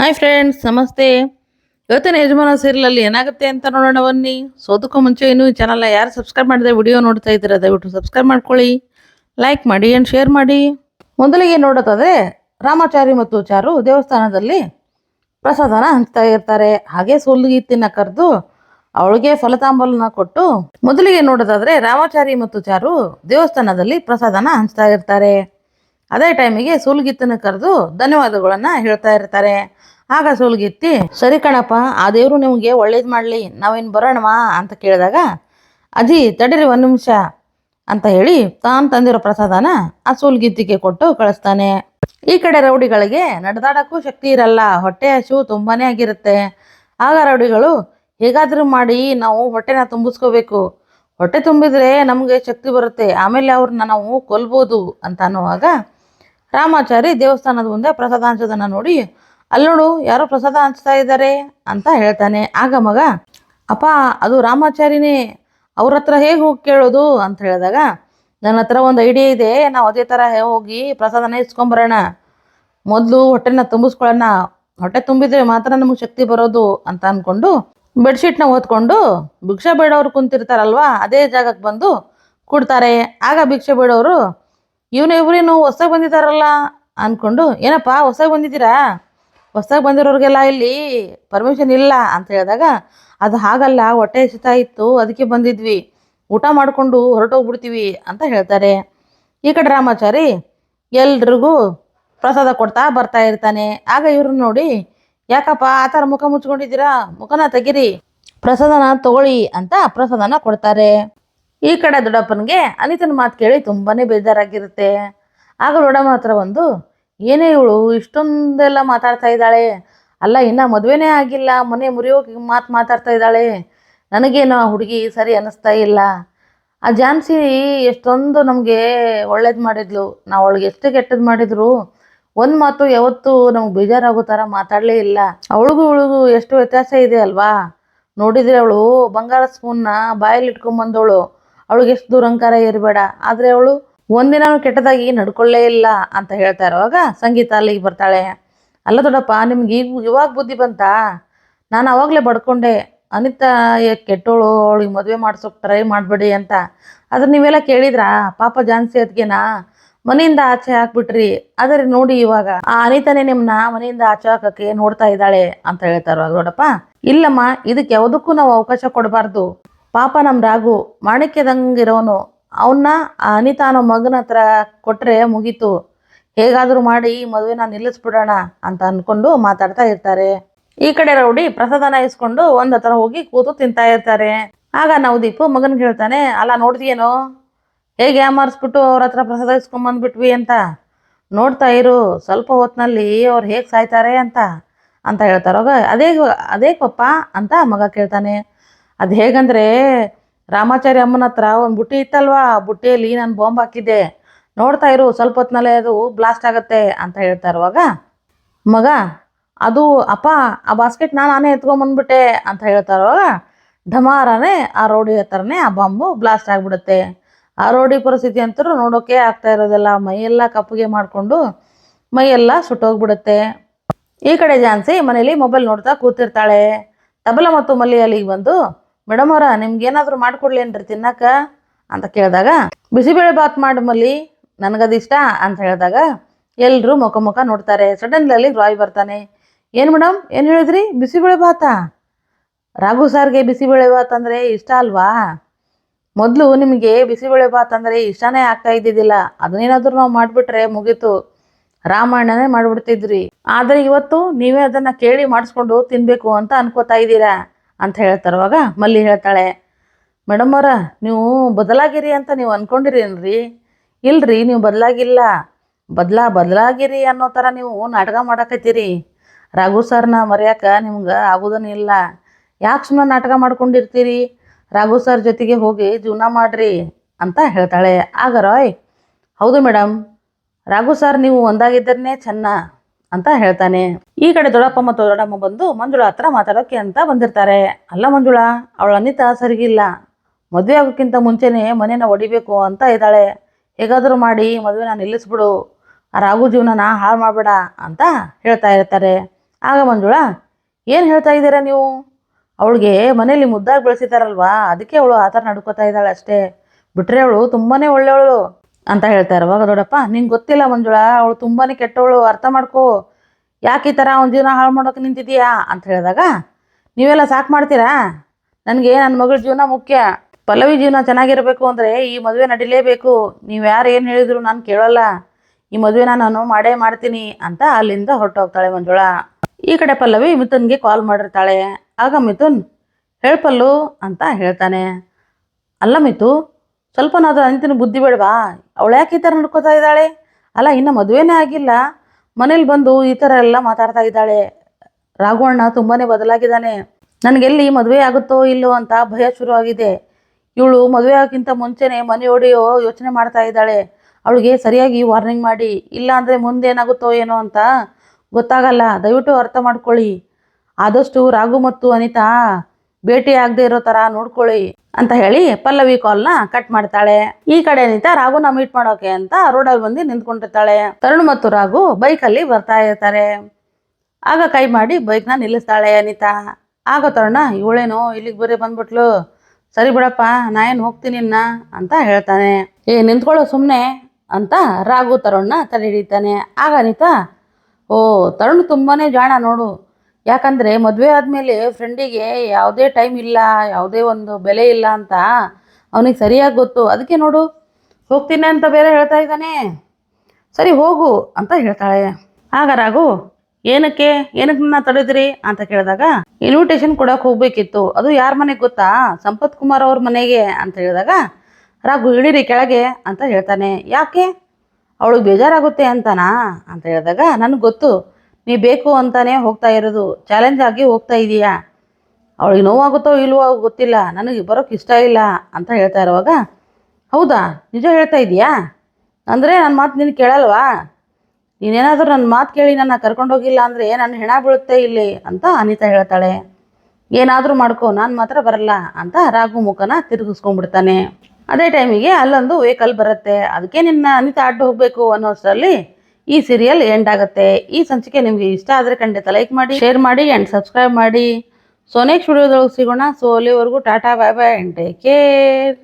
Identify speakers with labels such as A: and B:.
A: Hi friends ನಮಸ್ತೆ. ಇವತ್ತಿನ ಯಜಮಾನ ಸೀರಿಯಲಲ್ಲಿ ಏನಾಗುತ್ತೆ ಅಂತ ನೋಡೋಣ ಬನ್ನಿ. ಸೋದಕ್ಕೂ ಮುಂಚೆ ಇನ್ನೂ ಚಾನಲ್ನ ಯಾರು ಸಬ್ಸ್ಕ್ರೈಬ್ ಮಾಡಿದ್ರೆ ವಿಡಿಯೋ ನೋಡ್ತಾ ಇದ್ದೀರ, ದಯವಿಟ್ಟು ಸಬ್ಸ್ಕ್ರೈಬ್ ಮಾಡ್ಕೊಳ್ಳಿ. ಲೈಕ್ ಮಾಡಿ ಆ್ಯಂಡ್ ಶೇರ್ ಮಾಡಿ. ಮೊದಲಿಗೆ ನೋಡೋದಾದ್ರೆ, ರಾಮಾಚಾರಿ ಮತ್ತು ಚಾರು ದೇವಸ್ಥಾನದಲ್ಲಿ ಪ್ರಸಾದನ ಹಂಚ್ತಾ ಇರ್ತಾರೆ. ಹಾಗೆ ಸುಲ್ಗೀತಿನ ಕರೆದು ಅವಳಿಗೆ ಫಲತಾಂಬಲನ ಕೊಟ್ಟು ಮೊದಲಿಗೆ ನೋಡೋದಾದರೆ ರಾಮಾಚಾರಿ ಮತ್ತು ಚಾರು ದೇವಸ್ಥಾನದಲ್ಲಿ ಪ್ರಸಾದನ ಹಂಚ್ತಾ ಇರ್ತಾರೆ. ಅದೇ ಟೈಮಿಗೆ ಸೂಲ್ಗಿತ್ತನ್ನು ಕರೆದು ಧನ್ಯವಾದಗಳನ್ನು ಹೇಳ್ತಾ ಇರ್ತಾರೆ. ಆಗ ಸೂಲ್ಗಿತ್ತಿ, ಸರಿ ಕಣಪ್ಪ, ಆ ದೇವರು ನಿಮಗೆ ಒಳ್ಳೇದು ಮಾಡಲಿ, ನಾವೇನು ಬರೋಣವಾ? ಅಂತ ಕೇಳಿದಾಗ ಅಜ್ಜಿ ತಡೀರಿ ಒಂದು ನಿಮಿಷ ಅಂತ ಹೇಳಿ ತಾನು ತಂದಿರೋ ಪ್ರಸಾದನ ಆ ಸೂಲ್ಗಿತ್ತಿಗೆ ಕೊಟ್ಟು ಕಳಿಸ್ತಾನೆ. ಈ ಕಡೆ ರೌಡಿಗಳಿಗೆ ನಡೆದಾಡೋಕ್ಕೂ ಶಕ್ತಿ ಇರಲ್ಲ, ಹೊಟ್ಟೆ ಹಸಿವು ತುಂಬಾ ಆಗಿರುತ್ತೆ. ಆಗ ರೌಡಿಗಳು, ಹೇಗಾದರೂ ಮಾಡಿ, ನಾವು ಹೊಟ್ಟೆನ ತುಂಬಿಸ್ಕೋಬೇಕು. ಹೊಟ್ಟೆ ತುಂಬಿದ್ರೆ ನಮಗೆ ಶಕ್ತಿ ಬರುತ್ತೆ, ಆಮೇಲೆ ಅವ್ರನ್ನ ನಾವು ಕೊಲ್ಬೋದು ಅಂತ ಅನ್ನುವಾಗ ರಾಮಾಚಾರಿ ದೇವಸ್ಥಾನದ ಮುಂದೆ ಪ್ರಸಾದ ಹಂಚೋದನ್ನ ನೋಡಿ ಅಲ್ಲಿ ನೋಡು ಯಾರೋ ಪ್ರಸಾದ ಹಂಚ್ತಾ ಇದ್ದಾರೆ? ಅಂತ ಹೇಳ್ತಾನೆ. ಆಗ ಮಗ, ಅಪ್ಪ, ಅದು ರಾಮಾಚಾರಿನೇ, ಅವ್ರ ಹತ್ರ ಹೇಗೆ ಹೋಗಿ ಕೇಳೋದು? ಅಂತ ಹೇಳಿದಾಗ, ನನ್ನ ಹತ್ರ ಒಂದು ಐಡಿಯಾ ಇದೆ, ನಾವು ಅದೇ ಥರ ಹೋಗಿ ಪ್ರಸಾದನ ಇಸ್ಕೊಂಬರೋಣ. ಮೊದಲು ಹೊಟ್ಟೆನ ತುಂಬಿಸ್ಕೊಳ್ಳೋಣ. ಹೊಟ್ಟೆ ತುಂಬಿದ್ರೆ ಮಾತ್ರ ನಮಗೆ ಶಕ್ತಿ ಬರೋದು. ಅಂತ ಅಂದ್ಕೊಂಡು ಬೆಡ್ಶೀಟ್ನ ಓದ್ಕೊಂಡು ಭಿಕ್ಷೆ ಬೇಡವ್ರು ಕುಂತಿರ್ತಾರಲ್ವ, ಅದೇ ಜಾಗಕ್ಕೆ ಬಂದು ಕೊಡ್ತಾರೆ. ಆಗ ಭಿಕ್ಷೆ ಬೇಡವರು ಇವನು ಇವ್ರೇನು ಹೊಸ್ದಾಗಿ ಬಂದಿದ್ದಾರಲ್ಲ ಅಂದ್ಕೊಂಡು ಏನಪ್ಪ ಹೊಸ್ದಾಗಿ ಬಂದಿದ್ದೀರಾ? ಹೊಸ್ದಾಗಿ ಬಂದಿರೋರಿಗೆಲ್ಲ ಇಲ್ಲಿ ಪರ್ಮಿಷನ್ ಇಲ್ಲ ಅಂತ ಹೇಳಿದಾಗ, ಅದು ಹಾಗಲ್ಲ, ಹೊಟ್ಟೆ ಹಸಿತಾ ಇತ್ತು, ಅದಕ್ಕೆ ಬಂದಿದ್ವಿ. ಊಟ ಮಾಡಿಕೊಂಡು ಹೊರಟೋಗ್ಬಿಡ್ತೀವಿ ಅಂತ ಹೇಳ್ತಾರೆ. ಈ ಕಡೆ ರಾಮಾಚಾರಿ ಎಲ್ರಿಗೂ ಪ್ರಸಾದ ಕೊಡ್ತಾ ಬರ್ತಾ ಇರ್ತಾನೆ. ಆಗ ಇವ್ರನ್ನ ನೋಡಿ, ಯಾಕಪ್ಪ ಆ ಥರ ಮುಖ ಮುಚ್ಕೊಂಡಿದ್ದೀರಾ? ಮುಖನ ತೆಗಿರಿ, ಪ್ರಸಾದನ ತಗೊಳ್ಳಿ ಅಂತ ಪ್ರಸಾದನ ಕೊಡ್ತಾರೆ. ಈ ಕಡೆ ದೊಡ್ಡಪ್ಪನಿಗೆ ಅನಿತನ ಮಾತು ಕೇಳಿ ತುಂಬಾನೇ ಬೇಜಾರಾಗಿರುತ್ತೆ. ಆಗ ದೊಡ್ಡಮ್ಮ ಹತ್ರ ಬಂದು, ಏನೇ ಇವಳು, ಇಷ್ಟೊಂದೆಲ್ಲ ಮಾತಾಡ್ತಾ ಇದ್ದಾಳೆ. ಅಲ್ಲ, ಇನ್ನ ಮದುವೆನೇ ಆಗಿಲ್ಲ. ಮನೆ ಮುರಿಯೋಕೆ ಮಾತು ಮಾತಾಡ್ತಾ ಇದ್ದಾಳೆ. ನನಗೇನು ಆ ಹುಡುಗಿ ಸರಿ ಅನ್ನಿಸ್ತಾ ಇಲ್ಲ. ಆ ಜಾನ್ಸಿ ಎಷ್ಟೊಂದು ನಮಗೆ ಒಳ್ಳೇದು ಮಾಡಿದ್ಲು. ನಾವು ಅವಳಿಗೆ ಎಷ್ಟು ಕೆಟ್ಟದ್ದು ಮಾಡಿದ್ರು, ಒಂದು ಮಾತು ಯಾವತ್ತೂ ನಮ್ಗೆ ಬೇಜಾರಾಗೋ ಥರ ಮಾತಾಡಲೇ ಇಲ್ಲ. ಅವಳಿಗೂ ಇವಳಿಗೂ ಎಷ್ಟು ವ್ಯತ್ಯಾಸ ಇದೆ ಅಲ್ವಾ? ನೋಡಿದ್ರೆ ಅವಳು ಬಂಗಾರ ಸ್ಪೂನ್ನ ಬಾಯಲ್ಲಿ ಇಟ್ಕೊಂಬಂದವಳು ಅವಳಿಗೆ ಎಷ್ಟು ದುರಂಕಾರ ಇರಬೇಡ. ಆದರೆ ಅವಳು ಒಂದಿನೂ ಕೆಟ್ಟದಾಗಿ ನಡ್ಕೊಳ್ಳೇ ಇಲ್ಲ ಅಂತ ಹೇಳ್ತಾ ಇರುವಾಗ ಸಂಗೀತ ಅಲ್ಲಿಗೆ ಬರ್ತಾಳೆ. ಅಲ್ಲ ದೊಡ್ಡಪ್ಪ, ನಿಮ್ಗೆ ಈಗ ಇವಾಗ ಬುದ್ಧಿ ಬಂತಾ? ನಾನು ಅವಾಗಲೇ ಬಡ್ಕೊಂಡೆ. ಅನಿತಾ ಕೆಟ್ಟೋಳು, ಅವಳಿಗೆ ಮದುವೆ ಮಾಡ್ಸೋಕೆ ಟ್ರೈ ಮಾಡಬೇಡಿ ಅಂತ. ಆದ್ರೆ ನೀವೆಲ್ಲ ಕೇಳಿದ್ರಾ? ಪಾಪ ಜಾನ್ಸಿ ಅದಕ್ಕೆನಾ ಮನೆಯಿಂದ ಆಚೆ ಹಾಕ್ಬಿಟ್ರಿ ಆದರೆ ನೋಡಿ ಇವಾಗ, ಆ ಅನಿತಾನೇ ನಿಮ್ಮನ್ನ ಮನೆಯಿಂದ ಆಚೆ ಹಾಕಕ್ಕೆ ನೋಡ್ತಾ ಇದ್ದಾಳೆ ಅಂತ ಹೇಳ್ತಾರ ದೊಡ್ಡಪ್ಪ. ಇಲ್ಲಮ್ಮ, ಇದಕ್ಕೆ ಯಾವುದಕ್ಕೂ ನಾವು ಅವಕಾಶ ಕೊಡಬಾರ್ದು. ಪಾಪ ನಮ್ಮ ರಾಘು ಮಾಣಿಕ್ಯದಂಗಿರೋನು. ಅವನ್ನ ಆ ಅನಿತಾ ಅನ್ನೋ ಮಗನ ಹತ್ರ ಕೊಟ್ರೆ ಮುಗೀತು. ಹೇಗಾದರೂ ಮಾಡಿ ಈ ಮದುವೆನ ನಿಲ್ಲಿಸ್ಬಿಡೋಣ ಅಂತ ಅನ್ಕೊಂಡು ಮಾತಾಡ್ತಾ ಇರ್ತಾರೆ. ಈ ಕಡೆ ರೌಡಿ ಪ್ರಸಾದನ ಇಸ್ಕೊಂಡು ಒಂದು ಹತ್ರ ಹೋಗಿ ಕೂತು ತಿಂತಾ ಇರ್ತಾರೆ. ಆಗ ನವದೀಪ್ ಮಗನಿಗೆ ಹೇಳ್ತಾನೆ, ಅಲ್ಲ ನೋಡ್ತೀಯೇನೋ ಹೇಗೆ ಯಾಮಾರಿಸ್ಬಿಟ್ಟು ಅವ್ರ ಹತ್ರ ಪ್ರಸಾದ ಇಸ್ಕೊಂಬಂದ್ಬಿಟ್ವಿ ಅಂತ? ನೋಡ್ತಾ ಇರು, ಸ್ವಲ್ಪ ಹೊತ್ತಿನಲ್ಲಿ ಅವ್ರು ಹೇಗೆ ಸಾಯ್ತಾರೆ ಅಂತ? ಅಂತ ಹೇಳ್ತಾರೋಗ ಅದೇ ಅದೇ ಪಪ್ಪ ಅಂತ ಮಗ ಕೇಳ್ತಾನೆ. ಅದು ಹೇಗಂದ್ರೆ ರಾಮಾಚಾರಿ ಅಮ್ಮನ ಹತ್ರ ಒಂದು ಬುಟ್ಟಿ ಇತ್ತಲ್ವಾ? ಬುಟ್ಟಿಯಲ್ಲಿ ನಾನು ಬಾಂಬ್ ಹಾಕಿದ್ದೆ. ನೋಡ್ತಾ ಇರು, ಸ್ವಲ್ಪ ಹೊತ್ತಿನಲ್ಲೇ ಅದು ಬ್ಲಾಸ್ಟ್ ಆಗುತ್ತೆ ಅಂತ ಹೇಳ್ತಾ ಇರುವಾಗ, ಮಗ, ಅದು ಅಪ್ಪ, ಆ ಬಾಸ್ಕೆಟ್ ನಾನು ನಾನೇ ಎತ್ಕೊಂಬಂದ್ಬಿಟ್ಟೆ ಅಂತ ಹೇಳ್ತಾ ಇರುವಾಗ ಢಮಾರನೇ ಆ ರೋಡಿ ಹತ್ರನೇ ಆ ಬಾಂಬು ಬ್ಲಾಸ್ಟ್ ಆಗಿಬಿಡುತ್ತೆ. ಆ ರೋಡಿ ಪರಿಸ್ಥಿತಿ ಅಂತೂ ನೋಡೋಕೆ ಆಗ್ತಾ ಇರೋದಿಲ್ಲ. ಮೈಯೆಲ್ಲ ಕಪ್ಪಗೆ ಮಾಡಿಕೊಂಡು ಮೈಯೆಲ್ಲ ಸುಟ್ಟೋಗ್ಬಿಡುತ್ತೆ. ಈ ಕಡೆ ಜಾನ್ಸಿ ಮನೇಲಿ ಮೊಬೈಲ್ ನೋಡ್ತಾ ಕೂತಿರ್ತಾಳೆ. ತಬಲ ಮತ್ತು ಮಲ್ಲಿ ಬಂದು ಮೇಡಮ್ ಅವ್ರ, ನಿಮ್ಗೆ ಏನಾದರೂ ಮಾಡ್ಕೊಡ್ಲೇನ್ರಿ ತಿನ್ನಕ ಅಂತ ಕೇಳಿದಾಗ ಬಿಸಿಬೇಳೆ ಬಾತ್ ಮಾಡಮಲ್ಲಿ ನನಗದು ಇಷ್ಟ ಅಂತ ಹೇಳಿದಾಗ ಎಲ್ಲರೂ ಮುಖ ಮುಖ ನೋಡ್ತಾರೆ. ಸಡನ್ಲಿ ಅಲ್ಲಿ ರಾಯ್ ಬರ್ತಾನೆ. ಏನು ಮೇಡಮ್, ಏನು ಹೇಳಿದ್ರಿ? ಬಿಸಿಬೇಳೆ ಬಾತಾ ರಾಘು ಸಾರ್ಗೆ ಬಿಸಿಬೇಳೆ ಬಾತ್ ಅಂದರೆ ಇಷ್ಟ ಅಲ್ವಾ? ಮೊದಲು ನಿಮಗೆ ಬಿಸಿಬೇಳೆ ಬಾತ್ ಅಂದರೆ ಇಷ್ಟನೇ ಆಗ್ತಾ ಇದ್ದಿದ್ದಿಲ್ಲ. ಅದನ್ನೇನಾದರೂ ನಾವು ಮಾಡಿಬಿಟ್ರೆ ಮುಗೀತು. ರಾಮಾಯಣನೇ ಮಾಡಿಬಿಡ್ತಿದ್ರಿ. ಆದರೆ ಇವತ್ತು ನೀವೇ ಅದನ್ನು ಕೇಳಿ ಮಾಡಿಸ್ಕೊಂಡು ತಿನ್ನಬೇಕು ಅಂತ ಅನ್ಕೋತಾ ಇದ್ದೀರಾ? ಅಂತ ಹೇಳ್ತಾರವಾಗ ಮಲ್ಲಿ ಹೇಳ್ತಾಳೆ ಮೇಡಮ್ ಅವರ, ನೀವು ಬದಲಾಗಿರಿ ಅಂತ ನೀವು ಅನ್ಕೊಂಡಿರೇನ್ರಿ? ಇಲ್ರಿ, ನೀವು ಬದಲಾಗಿಲ್ಲ. ಬದಲಾ, ಬದಲಾಗಿರಿ ಅನ್ನೋ ಥರ ನೀವು ನಾಟಕ ಮಾಡಕತ್ತೀರಿ. ರಾಘು ಸರ್ನ ಮರೆಯೋಕೆ ನಿಮ್ಗೆ ಆಗೋದನ್ನಿಲ್ಲ ಯಾಕೆ ಸುಮ್ಮನೆ ನಾಟಕ ಮಾಡ್ಕೊಂಡಿರ್ತೀರಿ? ರಾಘು ಸರ್ ಜೊತೆಗೆ ಹೋಗಿ ಜೀವನ ಮಾಡ್ರಿ ಅಂತ ಹೇಳ್ತಾಳೆ. ಆಗ ರಾಯ್. ಹೌದು ಮೇಡಮ್ ರಾಘು ಸರ್, ನೀವು ಒಂದಾಗಿದ್ದರೇ ಚೆನ್ನ. ಅಂತ ಹೇಳ್ತಾನೆ. ಈ ಕಡೆ ದೊಡ್ಡಪ್ಪ ಮತ್ತು ದೊಡ್ಡಮ್ಮ ಬಂದು, ಮಂಜುಳಾ ಹತ್ರ ಮಾತಾಡೋಕೆ ಅಂತ ಬಂದಿರ್ತಾರೆ. ಅಲ್ಲ ಮಂಜುಳಾ, ಅವಳ ಅನಿತಾ ಸರಿಗಿಲ್ಲ. ಮದುವೆ ಆಗೋಕ್ಕಿಂತ ಮುಂಚೆನೇ ಮನೇನ ಹೊಡಿಬೇಕು ಅಂತ ಇದ್ದಾಳೆ. ಹೇಗಾದರೂ ಮಾಡಿ, ಮದುವೆನ ನಿಲ್ಲಿಸ್ಬಿಡು. ಆ ರಾಘು ಜೀವನನ ಹಾಳು ಮಾಡಬೇಡ ಅಂತ ಹೇಳ್ತಾ ಇರ್ತಾರೆ. ಆಗ ಮಂಜುಳಾ, ಏನು ಹೇಳ್ತಾ ಇದ್ದೀರಾ ನೀವು? ಅವಳಿಗೆ ಮನೇಲಿ ಮುದ್ದಾಗಿ ಬೆಳೆಸಿದಾರಲ್ವಾ ಅದಕ್ಕೆ ಅವಳು ಆ ಥರ ನಡ್ಕೋತಾ ಇದ್ದಾಳೆ ಅಷ್ಟೇ. ಬಿಟ್ಟರೆ ಅವಳು ತುಂಬಾ ಒಳ್ಳೆಯವಳು. ಅಂತ ಹೇಳ್ತಾ ಇರುವಾಗ ದೊಡ್ಡಪ್ಪ ನಿಂಗೆ ಗೊತ್ತಿಲ್ಲ ಮಂಜುಳ, ಅವಳು ತುಂಬಾ ಕೆಟ್ಟವಳು, ಅರ್ಥ ಮಾಡ್ಕೋ. ಯಾಕೆ ಈ ಥರ ಅವ್ನ ಜೀವನ ಹಾಳು ಮಾಡೋಕೆ ನಿಂತಿದ್ದೀಯಾ? ಅಂತ ಹೇಳಿದಾಗ, ನೀವೆಲ್ಲ ಸಾಕು ಮಾಡ್ತೀರಾ? ನನಗೆ ನನ್ನ ಮಗಳ ಜೀವನ ಮುಖ್ಯ. ಪಲ್ಲವಿ ಜೀವನ ಚೆನ್ನಾಗಿರಬೇಕು ಅಂದರೆ ಈ ಮದುವೆ ನಡಿಲೇಬೇಕು. ನೀವು ಯಾರು ಏನು ಹೇಳಿದ್ರು ನಾನು ಕೇಳೋಲ್ಲ. ಈ ಮದುವೆನ ನಾನು ಮಾಡೇ ಮಾಡ್ತೀನಿ ಅಂತ ಅಲ್ಲಿಂದ ಹೊರಟೋಗ್ತಾಳೆ ಮಂಜುಳ. ಈ ಕಡೆ ಪಲ್ಲವಿ ಮಿಥುನ್ಗೆ ಕಾಲ್ ಮಾಡಿರ್ತಾಳೆ. ಆಗ ಮಿಥುನ್ ಹೇಳ್ಪಲ್ಲು ಅಂತ ಹೇಳ್ತಾನೆ. ಅಲ್ಲ ಮಿತು ಸ್ವಲ್ಪನಾದ್ರೂ ಅಂತಿನ ಬುದ್ಧಿ ಬೇಡವಾ? ಅವಳು ಯಾಕೆ ಈ ಥರ ನಡ್ಕೋತಾ ಇದ್ದಾಳೆ? ಅಲ್ಲ, ಇನ್ನು ಮದುವೆನೇ ಆಗಿಲ್ಲ. ಮನೇಲಿ ಬಂದು ಈ ಥರ ಎಲ್ಲ ಮಾತಾಡ್ತಾ ಇದ್ದಾಳೆ. ರಾಘವಣ್ಣ ತುಂಬಾ ಬದಲಾಗಿದ್ದಾನೆ. ನನಗೆಲ್ಲಿ ಮದುವೆ ಆಗುತ್ತೋ ಇಲ್ಲೋ ಅಂತ ಭಯ ಶುರುವಾಗಿದೆ. ಇವಳು ಮದುವೆ ಆಗೋಕ್ಕಿಂತ ಮುಂಚೆನೇ ಮನೆ ಹೊಡೆಯೋ ಯೋಚನೆ ಮಾಡ್ತಾ ಇದ್ದಾಳೆ. ಅವಳಿಗೆ ಸರಿಯಾಗಿ ವಾರ್ನಿಂಗ್ ಮಾಡಿ, ಇಲ್ಲ ಅಂದರೆ ಮುಂದೇನಾಗುತ್ತೋ ಏನೋ ಅಂತ ಗೊತ್ತಾಗಲ್ಲ. ದಯವಿಟ್ಟು ಅರ್ಥ ಮಾಡ್ಕೊಳ್ಳಿ. ಆದಷ್ಟು ರಾಘು ಮತ್ತು ಅನಿತಾ ಭೇಟಿ ಆಗದೆ ಇರೋ ಥರ ನೋಡ್ಕೊಳ್ಳಿ ಅಂತ ಹೇಳಿ ಪಲ್ಲವಿ ಕಾಲ್ನ ಕಟ್ ಮಾಡ್ತಾಳೆ. ಈ ಕಡೆ ನಿಂತ ರಾಘುನ ಮೀಟ್ ಮಾಡೋಕೆ ಅಂತ ರೋಡಲ್ಲಿ ಬಂದು ನಿಂತ್ಕೊಂಡಿರ್ತಾಳೆ. ತರುಣ್ ಮತ್ತು ರಾಘು ಬೈಕಲ್ಲಿ ಬರ್ತಾ ಇರ್ತಾರೆ. ಆಗ ಕೈ ಮಾಡಿ ಬೈಕ್ನ ನಿಲ್ಲಿಸ್ತಾಳೆ ಅನಿತಾ. ಆಗ ತರುಣ, ಇವಳೇನೋ ಇಲ್ಲಿಗೆ ಬರೀ ಬಂದ್ಬಿಟ್ಲು? ಸರಿ ಬಿಡಪ್ಪ, ನಾ ಏನು ಹೋಗ್ತೀನಿ ಇನ್ನ? ಅಂತ ಹೇಳ್ತಾನೆ. ಏ, ನಿಂತ್ಕೊಳ್ಳೋ ಸುಮ್ಮನೆ ಅಂತ ರಾಘು ತರುಣ್ನ ತಡೆ ಹಿಡಿತಾನೆ. ಆಗ ಅನಿತಾ, ಓ, ತರುಣ್ ತುಂಬಾ ಜಾಣ ನೋಡು. ಯಾಕಂದರೆ ಮದುವೆ ಆದಮೇಲೆ ಫ್ರೆಂಡಿಗೆ ಯಾವುದೇ ಟೈಮ್ ಇಲ್ಲ, ಯಾವುದೇ ಒಂದು ಬೆಲೆ ಇಲ್ಲ ಅಂತ ಅವನಿಗೆ ಸರಿಯಾಗಿ ಗೊತ್ತು. ಅದಕ್ಕೆ ನೋಡು, ಹೋಗ್ತೀನಿ ಅಂತ ಬೇರೆ ಹೇಳ್ತಾ ಇದ್ದಾನೆ. ಸರಿ, ಹೋಗು ಅಂತ ಹೇಳ್ತಾಳೆ. ಆಗ ರಾಘು, ಏನಕ್ಕೆ ಏನಕ್ಕೆ ನನ್ನ ತಡೆದ್ರಿ ಅಂತ ಕೇಳಿದಾಗ ಇನ್ವಿಟೇಷನ್ ಕೊಡಕ್ಕೆ ಹೋಗ್ಬೇಕಿತ್ತು. ಅದು ಯಾರ ಮನೆಗೆ ಗೊತ್ತಾ? ಸಂಪತ್ ಕುಮಾರ್ ಅವ್ರ ಮನೆಗೆ ಅಂತ ಹೇಳಿದಾಗ, ರಾಘು ಇಳಿರಿ ಕೆಳಗೆ ಅಂತ ಹೇಳ್ತಾನೆ. ಯಾಕೆ? ಅವಳಿಗೆ ಬೇಜಾರಾಗುತ್ತೆ ಅಂತನಾ? ಅಂತ ಹೇಳಿದಾಗ, ನನಗೆ ಗೊತ್ತು. ನೀ ಬೇಕು ಅಂತಾನೆ ಹೋಗ್ತಾ ಇರೋದು. ಚಾಲೆಂಜ್ ಆಗಿ ಹೋಗ್ತಾ ಇದೀಯಾ? ಅವಳಿಗೆ ನೋವಾಗುತ್ತೋ ಇಲ್ವೋ ಗೊತ್ತಿಲ್ಲ. ನನಗೆ ಬರೋಕ್ಕೆ ಇಷ್ಟ ಇಲ್ಲ ಅಂತ ಹೇಳ್ತಾ ಇರುವಾಗ, ಹೌದಾ? ನಿಜ ಹೇಳ್ತಾ ಇದೀಯಾ? ಅಂದರೆ ನನ್ನ ಮಾತು ನೀನು ಕೇಳಲ್ವಾ? ನೀನೇನಾದರೂ ನನ್ನ ಮಾತು ಕೇಳಿ ನನ್ನ ಕರ್ಕೊಂಡೋಗಿಲ್ಲ ಅಂದರೆ ನನ್ನ ಹೆಣ ಬೀಳುತ್ತೆ ಇಲ್ಲಿ ಅಂತ ಅನಿತಾ ಹೇಳ್ತಾಳೆ. ಏನಾದರೂ ಮಾಡ್ಕೊ, ನಾನು ಮಾತ್ರ ಬರಲ್ಲ ಅಂತ ರಾಘು ಮುಖನ ತಿರುಗಿಸ್ಕೊಂಡ್ಬಿಡ್ತಾನೆ. ಅದೇ ಟೈಮಿಗೆ ಅಲ್ಲೊಂದು ವೆಹಿಕಲ್ ಬರುತ್ತೆ. ಅದಕ್ಕೆ ನಿನ್ನ ಅನಿತಾ ಅಡ್ಡ ಹೋಗಬೇಕು ಅನ್ನೋಷ್ಟರಲ್ಲಿ ಈ ಸೀರಿಯಲ್ ಎಂಡ್ ಆಗುತ್ತೆ. ಈ ಸಂಚಿಕೆ ನಿಮಗೆ ಇಷ್ಟ ಆದರೆ ಖಂಡಿತ ಲೈಕ್ ಮಾಡಿ ಶೇರ್ ಮಾಡಿ ಆ್ಯಂಡ್ ಸಬ್ಸ್ಕ್ರೈಬ್ ಮಾಡಿ. ಸೊ ನೆಕ್ಸ್ಟ್ ವಿಡಿಯೋದೊಳಗೆ ಸಿಗೋಣ. ಸೊ ಅಲ್ಲಿವರೆಗೂ tata bye bye and take care